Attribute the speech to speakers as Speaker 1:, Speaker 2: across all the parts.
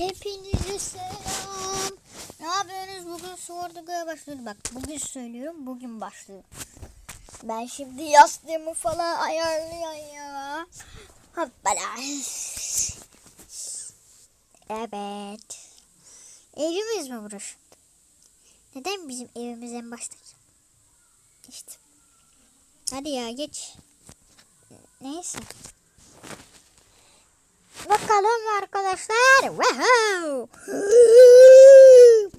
Speaker 1: Hepinize selam. Ne yapıyorsunuz? Bugün Sword'a başlıyoruz. Bak bugün söylüyorum. Bugün başlıyor. Ben şimdi yastığımı falan ayarlıyorum ya. Hoppala. Evet. Evimiz mi burası? Neden bizim evimiz en başta? İşte. Hadi ya geç. Neyse. Bakalım arkadaşlar. Wow.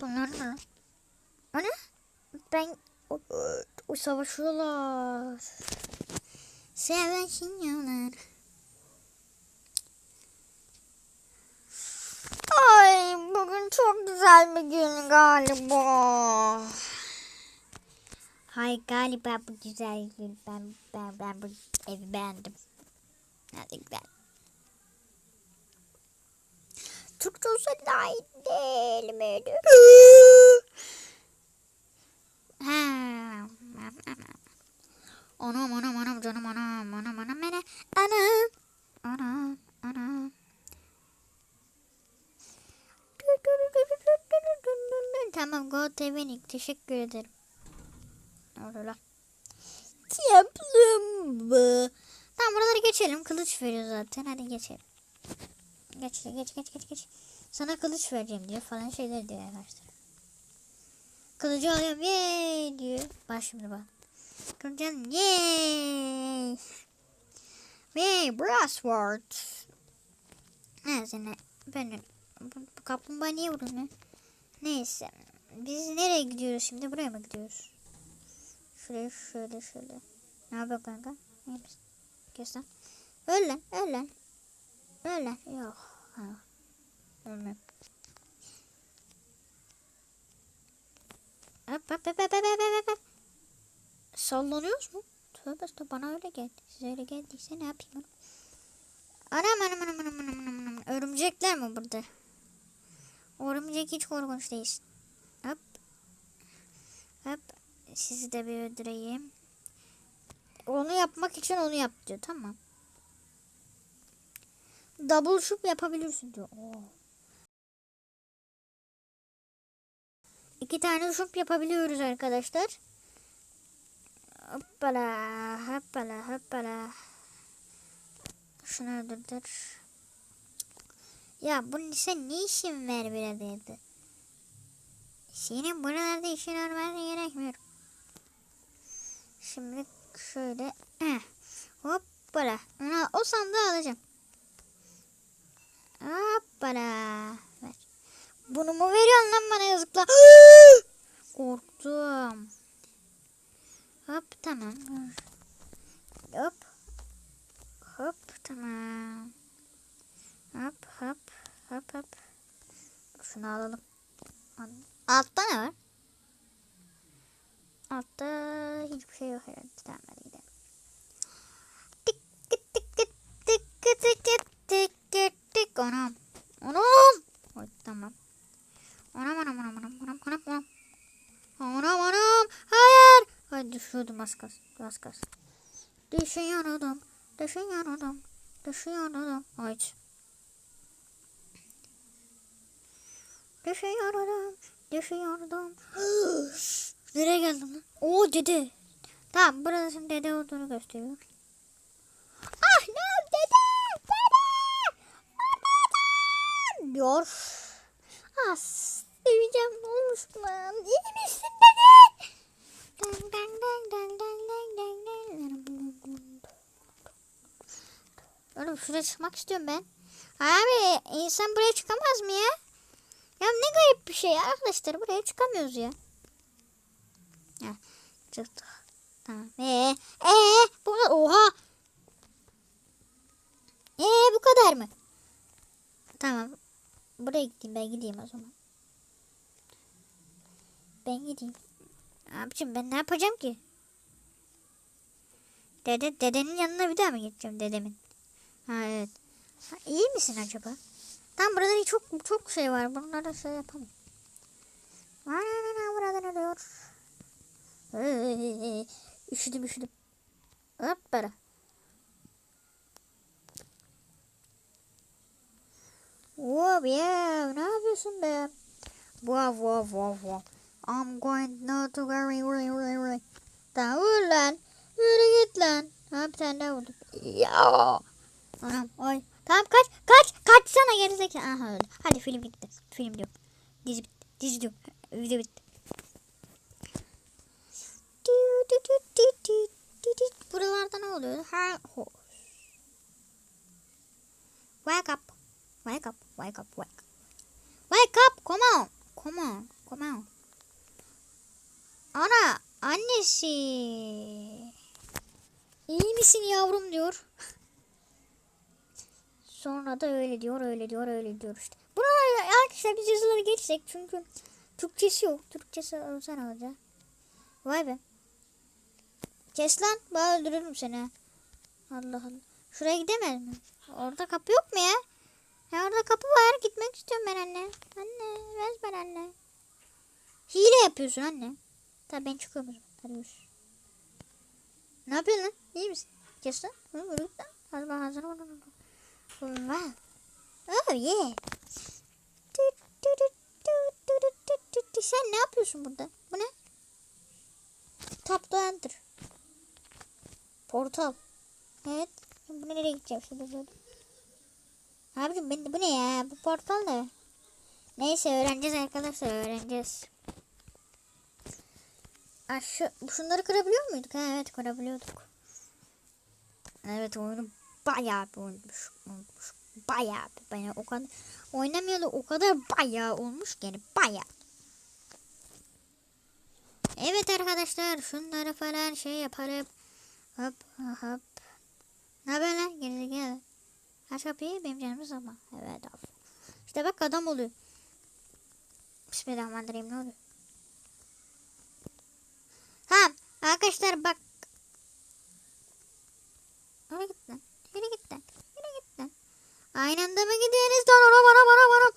Speaker 1: Bunlar ne? O ne? Ben o, o savaşıyorlar. Savaşıyorlar. Ay bugün çok güzel bir gün galiba. Hay galiba bu güzel gün. Ben ben ben bu evi beğendim. Hadi gidelim. Türkçe olsa daha iyi değil miydi? Anam anam anam canım anam anam anam bana anam anam anam. Tamam Go TV'nik teşekkür ederim. Yaptım bu. Tamam buraları geçelim. Kılıç veriyor zaten. Hadi geçelim. Geç geç geç geç geç. Sana kılıç vereceğim diyor falan şeyler diyor arkadaşlar. Kılıcı alıyorum yeee diyor. Bak şimdi bak. Kılıcı alıyorum yeee. Yeee brass sword. Neyse ne. Ben bu, bu kaplumbağa niye vuruyor? Neyse. Biz nereye gidiyoruz şimdi? Buraya mı gidiyoruz? Şuraya şöyle şöyle. Ne yapıyor kanka? Ne yapıyorsun? Kes lan. Öl lan. Öl lan. Öl lan. Yok. Ha. Ölmem. Hop hop hop. Sallanıyoruz mu? Tövbe estağfurullah bana öyle geldi. Size öyle geldiyse ne yapayım? Anam anam anam anam anam anam anam. Örümcekler mi burada? Örümcek hiç korkunç değil. Hop. Hop. Sizi de bir öldüreyim. Onu yapmak için onu yap diyor. Tamam. Double shoot yapabilirsin diyor. Oo. İki tane shoot yapabiliyoruz arkadaşlar. Hoppala, hoppala, hoppala. Şunu öldürdür. Ya bu sen ne işin var buradaydı? Senin buralarda işin olması gerekmiyor. Şimdi şöyle heh, hoppala. Ona, o sandığı alacağım. Hoppala. Ver. Bunu mu veriyorsun lan bana yazıklar? Korktum. Hop tamam. Hop. Hop tamam. Hop hop hop hop. Şunu alalım. Altta ne var? Altta hiçbir şey yok herhalde. Tamam hadi gidelim. Tik tik tik tik tik tik tik tik tik tik anam. Anam. Oy, tamam. Anam anam anam anam anam anam anam. Anam anam. Hayır. Ay düşüyordum az kas. Az kas. Düşüyordum. Düşüyordum. Düşüyordum. Ay. Düşüyordum. Düşüyordum. Nereye geldim lan? Oo dede. Tamam burada şimdi dede olduğunu gösteriyor. Diyor. As. Seveceğim olmuş lan? İyi misin dede? Dang dang dang dang dang dang dang dang. Oğlum şuraya çıkmak istiyorum ben. Abi insan buraya çıkamaz mı ya? Ya ne garip bir şey arkadaşlar buraya çıkamıyoruz ya. Ya çıktık. Tamam. Ee, ee bu kadar. Oha. Ee bu kadar mı? Tamam. Buraya gideyim ben gideyim o zaman. Ben gideyim. Abicim ben ne yapacağım ki? Dede, dedenin yanına bir daha mı gideceğim dedemin? Ha evet. Ha, iyi misin acaba? Tam burada çok çok şey var. Bunları şey yapamam. Ana buradan ölüyor. Ee, üşüdüm üşüdüm. Hop bara. Hop ya. Ne yapıyorsun be? Wow wow wow wow. I'm going now to worry worry worry worry. Tamam vur lan. Yürü git lan. Ha bir tane daha vurdum. Ya. Anam oy. Tamam kaç kaç kaçsana gerizekalı. Aha öyle. Hadi film bitti. Film diyor. Dizi bitti. Dizi diyor. Video bitti. Buralarda ne oluyor? Ha. Wake up. Wake up. Wake up. Wake up. Wake up. Come on. Come on. Come on. Ana. Annesi. İyi misin yavrum diyor. Sonra da öyle diyor, öyle diyor, öyle diyor işte. Buralar arkadaşlar biz yazıları geçsek çünkü Türkçesi yok. Türkçesi olsa ne? Vay be. Kes lan. Ben öldürürüm seni. Allah Allah. Şuraya gidemez mi? Orada kapı yok mu ya? Ya orada kapı var. Gitmek istiyorum ben anne. Anne. Biraz ben anne. Hile yapıyorsun anne. Tabii ben çıkıyorum o zaman. Hadi görüşürüz. Ne yapıyorsun lan? İyi misin? Kes lan. Bunu vurduk lan. Hadi bana hazır olun. Oh yeah. Sen ne yapıyorsun burada? Bu ne? Top Enter. Portal. Evet. Bunu nereye gideceğim şimdi böyle? Abicim ben bu ne ya? Bu portal ne? Neyse öğreneceğiz arkadaşlar öğreneceğiz. Aa, şu, şunları kırabiliyor muyduk? Ha, evet kırabiliyorduk. Evet oyunu bayağı bir olmuş. olmuş. Bayağı bir. Yani o kadar oynamıyordu o kadar bayağı olmuş yani bayağı. Evet arkadaşlar şunları falan şey yaparım. Hop hop. Ne haber lan? Gerizekalı. Aç kapıyı benim canımı zaman. Evet abi. İşte bak adam oluyor. Bismillahirrahmanirrahim ne oluyor? Ha arkadaşlar bak. Yürü git lan. Yürü git lan. Yürü git lan. Aynı anda mı gidiyoruz? Lan ona bana bana bana.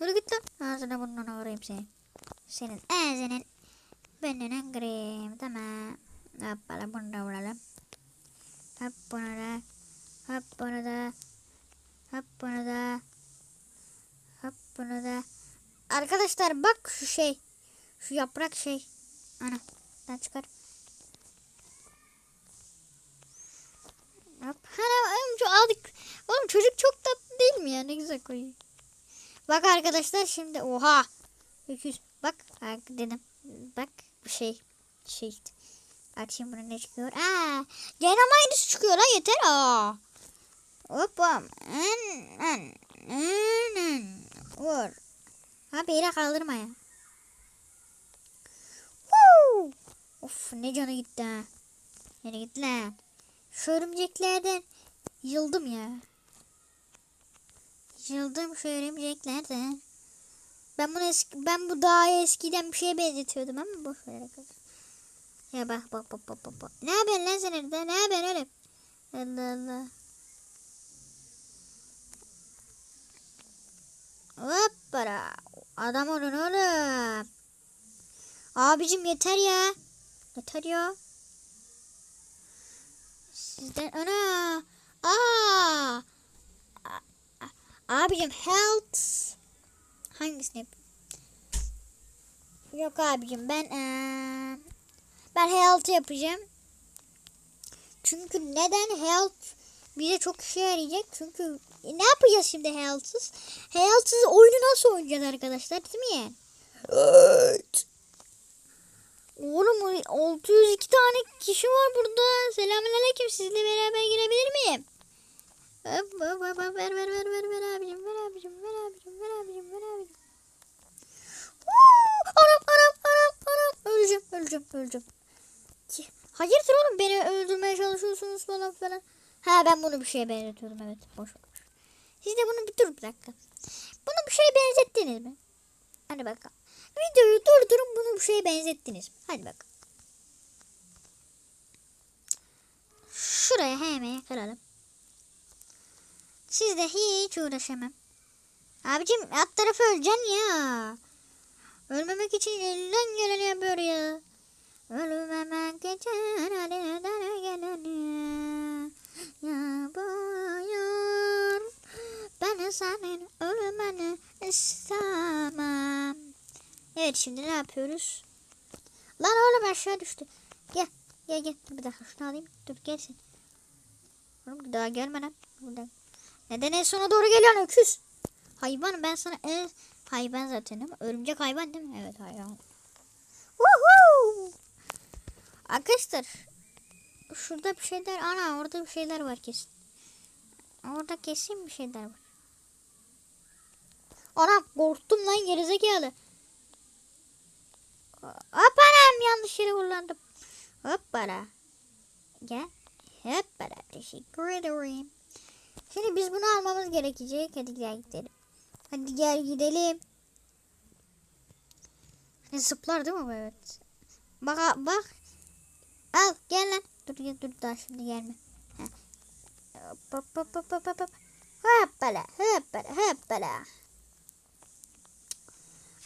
Speaker 1: Yürü git lan. Ağzına burnuna vurayım seni. Senin ağzının burnuna kırayım. Tamam. Hoppala bunu da vuralım. Hop bunu da. Hop bunu da. Hop bunu da. Hop bunu da. Arkadaşlar bak şu şey. Şu yaprak şey. Ana. Ben çıkar. Hop. Hani oğlum çok aldık. Oğlum çocuk çok tatlı değil mi ya? Ne güzel koyuyor. Bak arkadaşlar şimdi oha. 200. Bak dedim. Bak bu şey. Şey. Açayım bunu ne çıkıyor? Aa, gene aynısı çıkıyor lan yeter. Aa. En. Vur. Abi yere kaldırma ya. Woo! Of ne canı gitti ha. Nereye gitti lan? Şu örümceklerden yıldım ya. Yıldım şu örümceklerden. Ben bunu eski, ben bu dağı eskiden bir şeye benzetiyordum ama boş ver. Ya bak bak bak bak bak. Ne yapıyorsun lan sen orada? Ne yapıyorsun oğlum? Allah Allah. Hoppara. Adam olun oğlum. Abicim yeter ya. Yeter ya. Sizden ana. Aa. Abicim health. Hangisini yapayım? Yok abicim ben eee, ben health yapacağım. Çünkü neden health bize çok işe yarayacak? Çünkü ne yapacağız şimdi health'sız? Health'sız oyunu nasıl oynayacağız arkadaşlar değil mi yani? Evet. Oğlum 602 tane kişi var burada. Selamünaleyküm. Sizle beraber girebilir miyim? Hop hop hop hop. Ver ver ver ver ver abicim ver abicim ver abicim ver abicim ver abicim. Anam anam anam anam. Öleceğim öleceğim öleceğim. Hayırdır oğlum beni öldürmeye çalışıyorsunuz falan falan. Ha ben bunu bir şeye benzetiyorum evet. Boş ver. Siz de bunu bir dur bir dakika. Bunu bir şeye benzettiniz mi? Hadi bakalım. Videoyu durdurun bunu bir şeye benzettiniz mi? Hadi bakalım. Şuraya hemen kıralım. Sizle hiç uğraşamam. Abicim alt tarafı öleceksin ya. Ölmemek için elinden geleni yapıyor ya. Ölmemek için elinden geleni yapıyor. Ben senin ölmeni istemem. Evet şimdi ne yapıyoruz? Lan oğlum aşağı düştü. Gel. Gel gel. Bir dakika şunu alayım. Dur gelsin. Oğlum daha gelme lan. Burada. Neden en sona doğru geliyorsun öküz? Hayvan ben sana en... Hayvan zaten ama örümcek hayvan değil mi? Evet hayvan. Woohoo! Arkadaşlar şurada bir şeyler ana orada bir şeyler var kesin. Orada kesin bir şeyler var. Anam korktum lan gerizekalı. Hop anam yanlış yere kullandım. Hoppala. Gel. Hoppala. Teşekkür ederim. Şimdi biz bunu almamız gerekecek. Hadi gel gidelim. Hadi gel gidelim. Hani zıplar değil mi? Evet. Bak bak. Al gel lan. Dur gel dur daha şimdi gelme. Heh. Hop hop hop hop hop hop. Hoppala hoppala hoppala.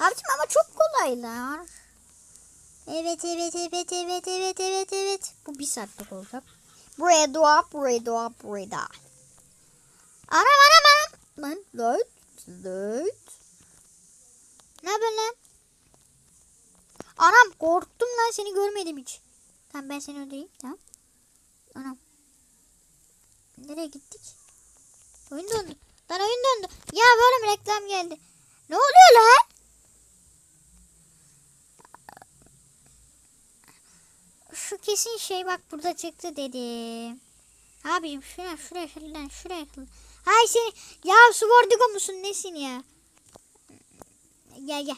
Speaker 1: Abicim ama çok kolaylar. Evet evet evet evet evet evet evet. Bu bir saatlik olacak. Buraya dua buraya dua buraya dua. Anam anam anam. Lan dört dört. Ne haber lan? Anam korktum lan seni görmedim hiç. Tamam ben seni öldüreyim tamam. Anam. Nereye gittik? Oyun dondu. Lan oyun dondu. Ya böyle reklam geldi. Ne oluyor lan? Şu kesin şey bak burada çıktı dedim. Abicim şuraya şuraya şuradan şuraya. Hay seni ya Swordigo musun nesin ya? Gel gel.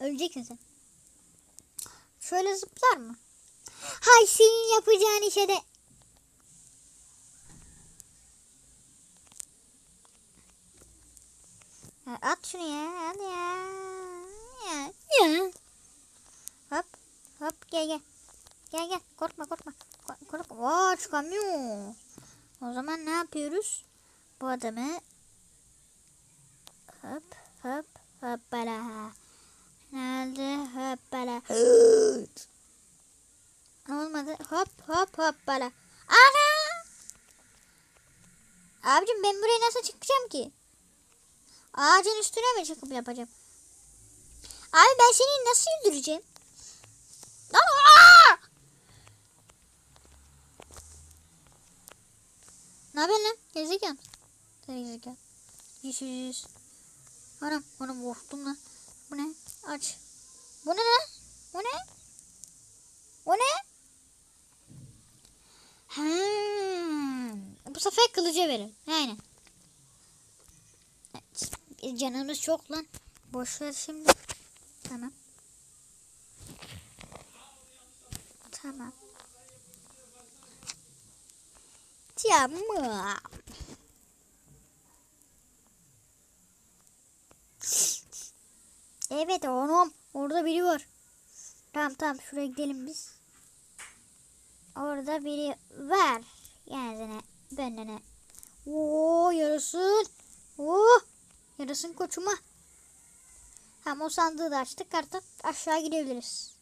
Speaker 1: Öleceksin sen. Şöyle zıplar mı? Hay senin yapacağın işe de. At şunu ya. Hadi ya. Ya. ya. Hop. Hop gel gel. Gel gel. Korkma korkma. Kork- Korkma. Oo çıkamıyor. O zaman ne yapıyoruz? Bu adamı hop hop hoppala. Nerede hoppala. Olmadı. Hop hop hoppala. Ana! Abicim ben buraya nasıl çıkacağım ki? Ağacın üstüne mi çıkıp yapacağım? Abi ben seni nasıl öldüreceğim? Aa! Ne haber lan? Gerizekalı. Gerizekalı. Yüz yüz yüz. Anam, anam korktum lan. Bu ne? Aç. Bu ne lan? Bu ne? O ne? Hmm. Bu sefer kılıca verin. Aynen. Evet. Canımız çok lan. Boş ver şimdi. Tamam. Tamam. Tamam. Evet oğlum. Orada biri var. Tamam tamam şuraya gidelim biz. Orada biri var. Yani benene. Oo yarasın. Oo yarasın koçuma. Hem o sandığı da açtık artık aşağı gidebiliriz.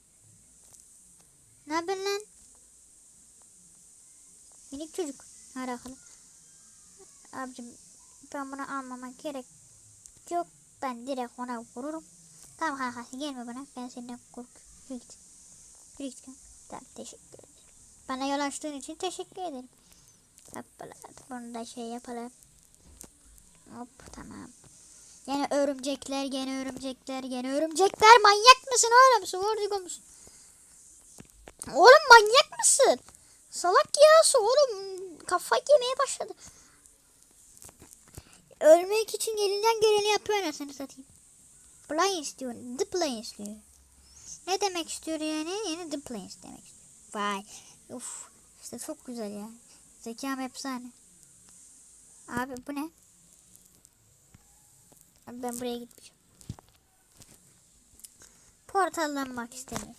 Speaker 1: Ne haber lan? Minik çocuk. Alakalı. Abicim ben bunu almamak gerek yok. Ben direkt ona vururum. Tamam kanka gelme bana. Ben senden korkuyorum. Yürü git. Yürü git. Tamam teşekkür ederim. Bana yol açtığın için teşekkür ederim. Hoppala. Bunu da şey yapalım. Hop tamam. Gene örümcekler, gene örümcekler, gene örümcekler. Manyak mısın oğlum? Swordigo musun? Oğlum manyak mısın? Salak ya oğlum. Kafa yemeye başladı. Ölmek için elinden geleni yapıyor anasını satayım. Plane istiyor. The plane istiyor. Ne demek istiyor yani? Yani the planes demek istiyor. Vay. Uf. İşte çok güzel ya. Zekam efsane. Abi bu ne? Ben buraya gitmeyeceğim. Portallanmak istemiyorum.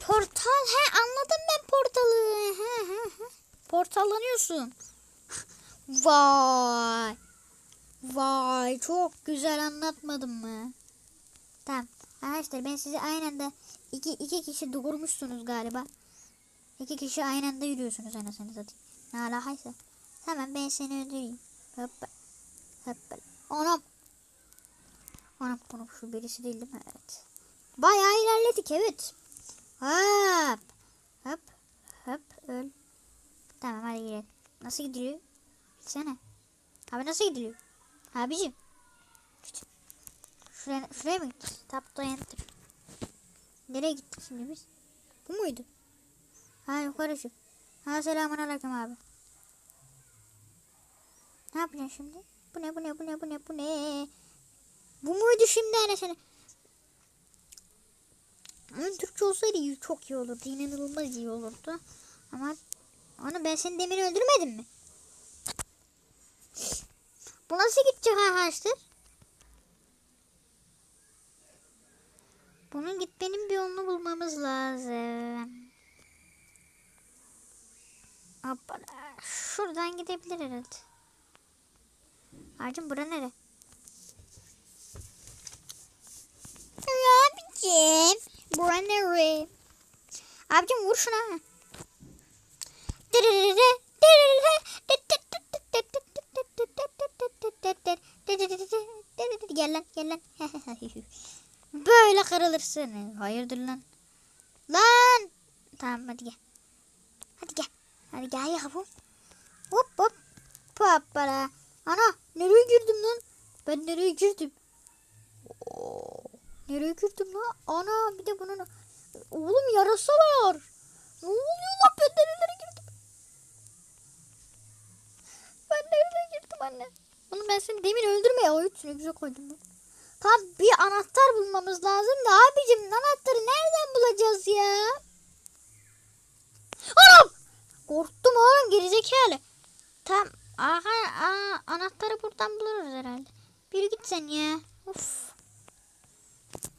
Speaker 1: Portal he anladım ben portalı. He. Portallanıyorsun. Vay. Vay çok güzel anlatmadım mı? Tamam. Arkadaşlar ben sizi aynı anda iki, iki kişi doğurmuşsunuz galiba. İki kişi aynı anda yürüyorsunuz anasını satayım. Ne alakaysa. Tamam ben seni öldüreyim. Hoppa. Hoppa. Anam. Anam bunu şu birisi değil değil mi? Evet. Bayağı ilerledik evet. Hop. Hop. Hop. Öl. Tamam hadi gidelim. Nasıl gidiliyor? Gitsene. Abi nasıl gidiliyor? Abicim. Şuraya, şuraya mı gittik? Tap da enter. Nereye gittik şimdi biz? Bu muydu? Ha yukarı şu. Ha selamun aleyküm abi. Ne yapacaksın şimdi? Bu ne bu ne bu ne bu ne bu ne? Bu muydu şimdi anasını? Ama Türkçe olsaydı çok iyi olurdu. İnanılmaz iyi olurdu. Ama onu ben seni demin öldürmedim mi? Bu nasıl gidecek arkadaşlar? Bunun gitmenin bir yolunu bulmamız lazım. Hoppala. Şuradan gidebilir herhalde. Acım bura nere? Abicim. Bura nere? Abicim vur şuna. Gel lan gel lan. Böyle kırılırsın. Hayırdır lan? Lan. Tamam hadi gel. Hadi gel. Hadi gel yavrum. Hop hop. Hoppala. Ana nereye girdim lan? Ben nereye girdim? Nereye girdim lan? Ana bir de bunun... Oğlum yarası var. Ne oluyor lan ben nerelere girdim? Ben nerelere girdim anne? Oğlum ben seni demin öldürmeye o üstüne güzel koydum ben. Tam bir anahtar bulmamız lazım da abicim anahtarı nereden bulacağız ya? Anam! Korktum oğlum gerizekalı. Tam aha, aa, anahtarı buradan buluruz herhalde. Bir git sen ya. Of.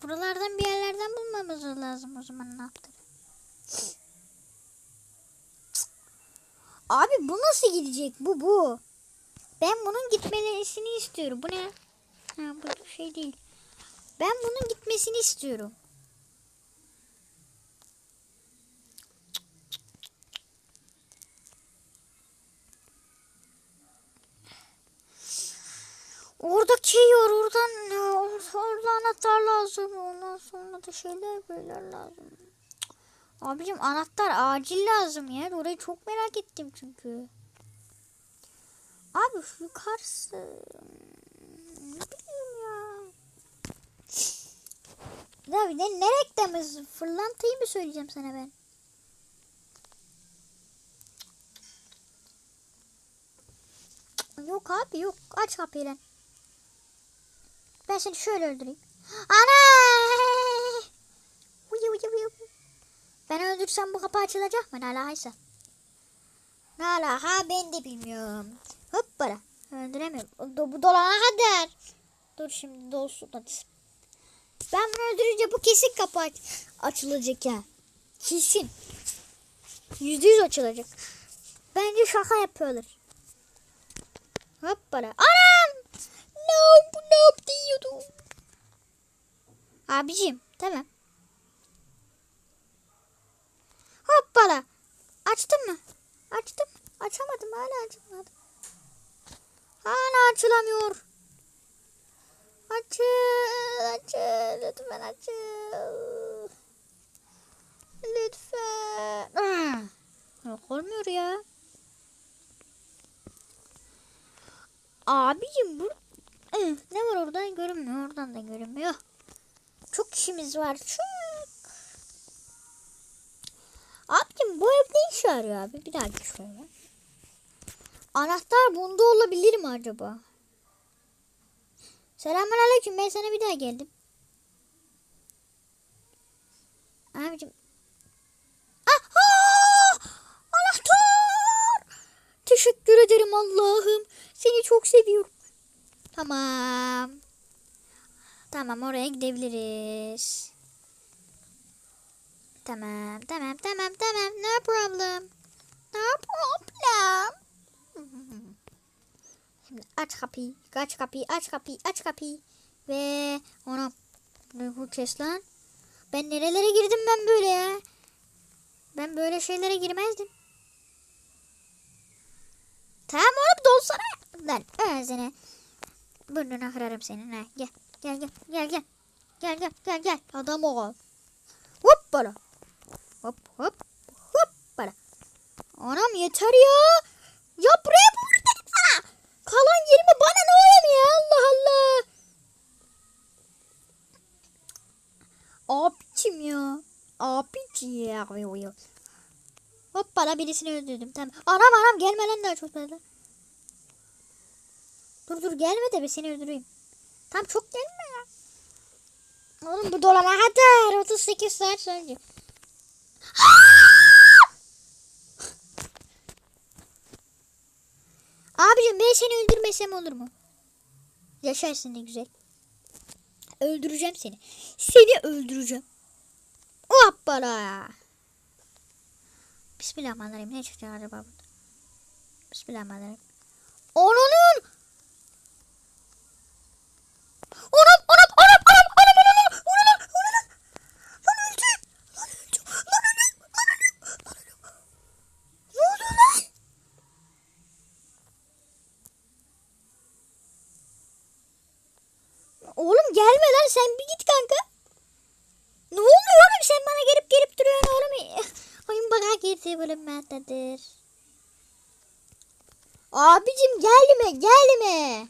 Speaker 1: Buralardan bir yerlerden bulmamız lazım o zaman anahtarı. Abi bu nasıl gidecek? Bu bu. Ben bunun gitmesini istiyorum. Bu ne? Ha bu şey değil. Ben bunun gitmesini istiyorum. Oradaki yor oradan? Or- Orada anahtar lazım. Ondan sonra da şeyler böyle lazım. Abicim anahtar acil lazım ya. Orayı çok merak ettim çünkü. Abi şu yukarısı. Ne bileyim ya. Ya bir de ne reklamı? Fırlantayı mı söyleyeceğim sana ben? Yok abi yok. Aç kapıyı lan. Ben seni şöyle öldüreyim. Ana! Ben öldürsem bu kapı açılacak mı? Ne alakaysa. Ne alaka ben de bilmiyorum. Hoppala. Öldüremiyorum. Do- Bu dolana kadar. Dur şimdi dolsun hadi. Ben bunu öldürünce bu kesin kapı aç- açılacak ya. Kesin. Yüzde yüz açılacak. Bence şaka yapıyorlar. Hoppala. Anam! No, bu ne yaptı diyordum. Abicim tamam. Hoppala. Açtın mı? Açtım. Açamadım hala açamadım. Hala açılamıyor. Açıl, açıl, lütfen açıl. Lütfen. Yok olmuyor ya. Abicim bu Ne var oradan görünmüyor, oradan da görünmüyor. Çok işimiz var. Çok. Abicim bu ev ne işe yarıyor abi? Bir dakika şöyle. Anahtar bunda olabilir mi acaba? Selamun aleyküm. Ben sana bir daha geldim. Abicim. Anahtar! Teşekkür ederim Allah'ım. Seni çok seviyorum. Tamam. Tamam oraya gidebiliriz. Tamam tamam tamam tamam. No problem. No problem. Şimdi aç kapıyı. Aç kapıyı. Aç kapıyı. Aç kapıyı. Ve ona bu kes lan? Ben nerelere girdim ben böyle ya? Ben böyle şeylere girmezdim. Tamam oğlum dolsana. Lan ağzını. Burnunu kırarım senin ha. Gel. Gel gel gel gel. Gel gel gel gel. Adam ol. Hop bana. Hop hop hop bana. Anam yeter ya. Ya buraya vur dedim sana. Kalan 20 bana ne oğlum ya Allah Allah. Abicim ya. Abicim ya. Hop bana birisini öldürdüm. Tamam. Anam anam gelme lan daha çok böyle. Dur dur gelme de bir seni öldüreyim. Tam çok gelme ya. Oğlum bu dolana kadar 38 saat sonra. Abicim ben seni öldürmesem olur mu? Yaşarsın ne güzel. Öldüreceğim seni. Seni öldüreceğim. Hoppala. Bismillahirrahmanirrahim. Ne çıkacak acaba burada? Bismillahirrahmanirrahim. Onun! Gelme lan sen bir git kanka. Ne oluyor oğlum sen bana gelip gelip duruyorsun oğlum. Oyun bana girdi bölünmektedir. Abicim gelme gelme.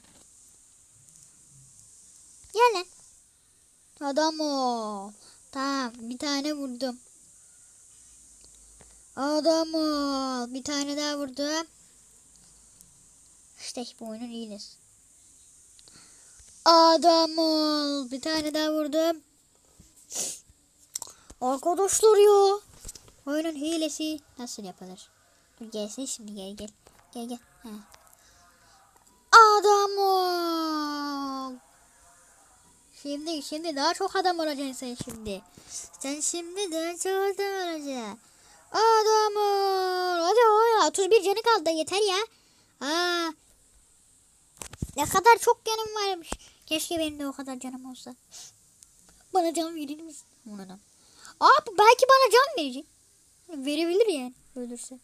Speaker 1: Gel lan. Adam o. Tamam bir tane vurdum. Adam ol. Bir tane daha vurdum. İşte bu oyunun iyiliz. Adam ol. Bir tane daha vurdum. Arkadaşlar ya. Oyunun hilesi nasıl yapılır? Dur gelsin şimdi gel gel. Gel gel. Ha. Adam ol. Şimdi şimdi daha çok adam olacaksın sen şimdi. Sen şimdi daha çok adam olacaksın. Adam ol. Hadi oğlum 31 canı kaldı yeter ya. Aa. Ne kadar çok canım varmış. Keşke benim de o kadar canım olsa. Bana can verir misin? Aa bu belki bana can verecek. Verebilir yani ölürse.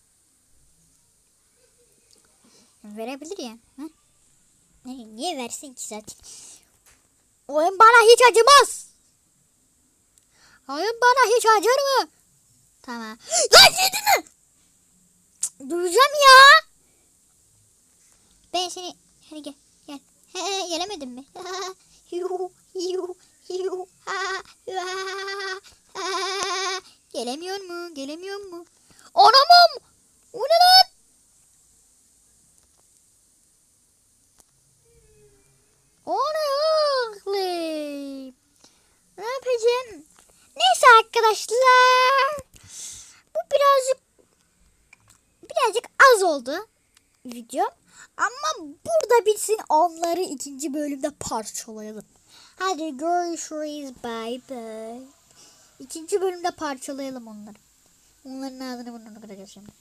Speaker 1: Verebilir yani. Ha? Niye versin ki zaten? Oyun bana hiç acımaz. Oyun bana hiç acır mı? Tamam. Lan yedin mi? Cık, Duyacağım ya. Ben seni... Hadi gel. Gel. Gelemedim mi? Gelemiyor mu? Gelemiyor mu? Anamam! O ne lan? O ne oğlum? Ne yapacağım? Neyse arkadaşlar. Bu birazcık birazcık az oldu video. Ama burada bitsin onları ikinci bölümde parçalayalım. Hadi görüşürüz. Bye bye. İkinci bölümde parçalayalım onları. Onların ağzını burnunu kıracağız şimdi.